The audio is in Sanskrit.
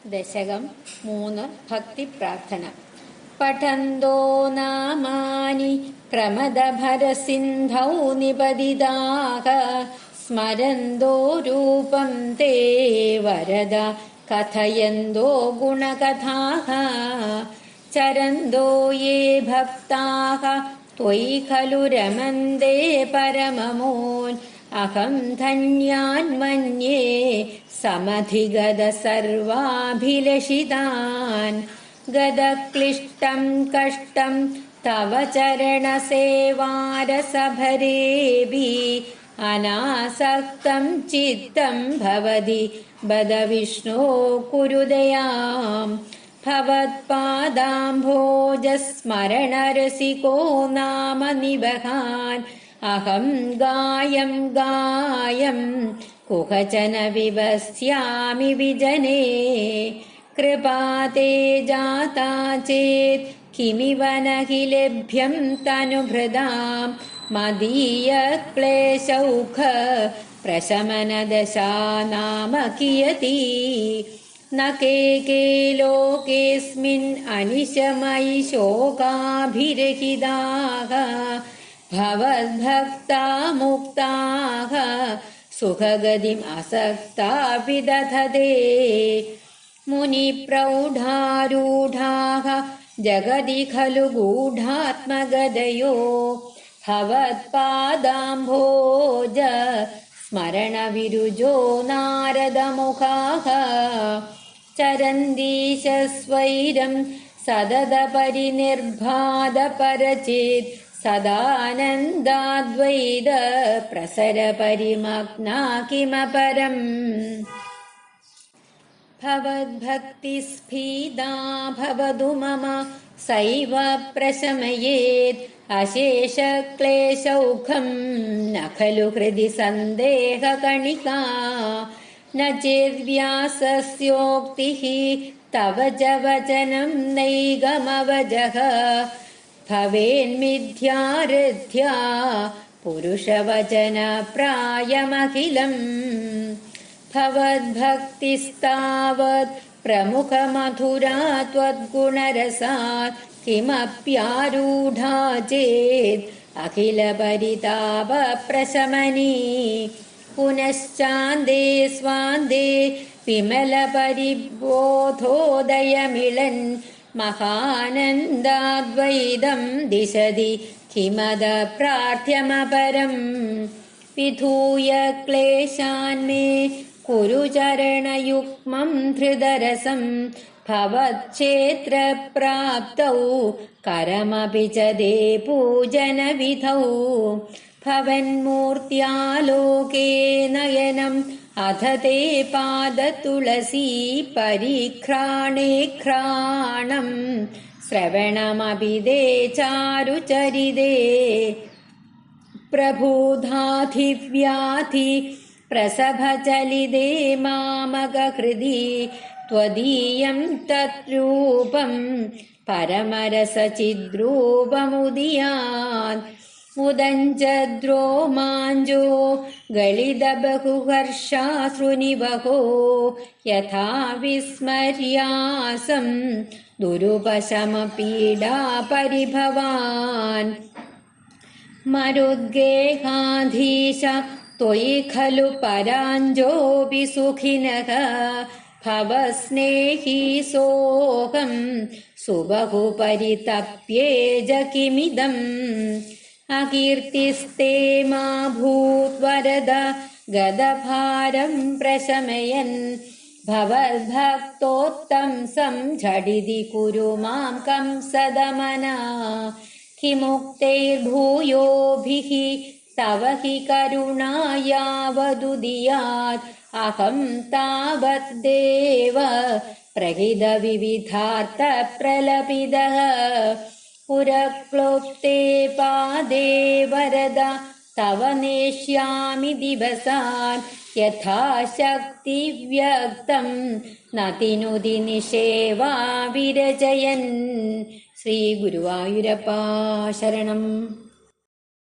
ദശകം മൂന്ന് ഭക്തിപ്രാർത്ഥന പഠന്തോ നാമാനി പ്രമദഭരസിന്ധൗ നിപതിതാക സ്മരന്തോ രൂപം തേ വരദ കഥയന്തോ ഗുണകഥാः ചരന്തോ യേ ഭക്താः त्वयि खलु रमन्दे परममून् अहं धन्यान्मन्ये समधिगद सर्वाभिलषितान् गदक्लिष्टं कष्टं तव चरणसेवारसभरेऽपि अनासक्तं चित्तं भवति। बद विष्णो कुरु भवत्पादाम्भोजस्मरणरसिको नाम निवहान् अहं गायं गायं कुहचन विवस्यामि विजने। कृपा ते जाता चेत् किमिव न हि लेभ्यं तनुभृदां मदीयक्लेशौख प्रशमनदशा नाम कियती। न के के लोकेऽस्मिन् अनिशमयि शोकाभिरहिताः भवद्भक्ता मुक्ताः सुखगतिम् असक्तापि दधते मुनिप्रौढारूढाः जगदि खलु गूढात्मगदयो। भवत्पादाम्भोज स्मरणविरुजो नारदमुखाः। चरन्दीशस्वैरं सददपरिनिर्भादपरचित् सदानन्दाद्वैद प्रसरपरिमग्ना किमपरम् भवद्भक्तिस्फीदा भवतु मम सैव प्रशमयेत् अशेषक्लेशौखं। न खलु हृदि सन्देहकणिका न चेद्व्यासस्योक्तिः तव च वचनं नैगमवजः भवेन्मिथ्यारथ्या पुरुषवचनप्रायमखिलम् भवद्भक्तिस्तावत् प्रमुखमधुरा त्वद्गुणरसात् किमप्यारूढा चेत् अखिलपरितापप्रशमनी पुनश्चान्दे स्वान्दे विमलपरिबोधोदयमिळन् महानन्दाद्वैदं दिशति किमद प्रार्थ्यमपरम् विधूय क्लेशान्मे कुरु चरणयुग्मं धृतरसं भवच्छेत्रप्राप्तौ करमपि च दे पूजनविधौ भवन्मूर्त्यालोके नयनम् अथ ते पादतुलसी परिघ्राणे घ्राणम् श्रवणमपि दे चारुचरिदे। प्रबोधाधिव्याधि प्रसभचलिदे मामगहृदि त्वदीयं तद्रूपं। परमरसचिद्रूपमुदीयात् मुदञ्जद्रो माञ्जो गलितबहुहर्षाश्रुनिवहो यथा विस्मर्यासं दुरुपशमपीडापरिभवान् मरुद्गेहाधीश त्वयि खलु पराञ्जोऽपि सुखिनः भवस्नेही सोऽहं सुबहु परितप्येज അകീർത്തിസ്തേ മാ ഭൂത്വരദ ഗതഭാരം പ്രശമയൻ. ഭവദ്ഭക്തോത്തം സം ഝടിതി കുരു മാം കംസദമന. കിമുക്തൈർഭൂയോഭിः തവ हि കരുണായാവദുദിയാത് അഹം താവത് ദേവ പ്രഹിത വിവിധാർത്ഥ പ്രലപിതഃ. पुरक्लोप्ते पादे वरदा तव नेष्यामि दिवसान् यथा शक्तिव्यक्तं नतिनुदि निषेवा विरचयन् श्रीगुरुवायुरपा शरणम्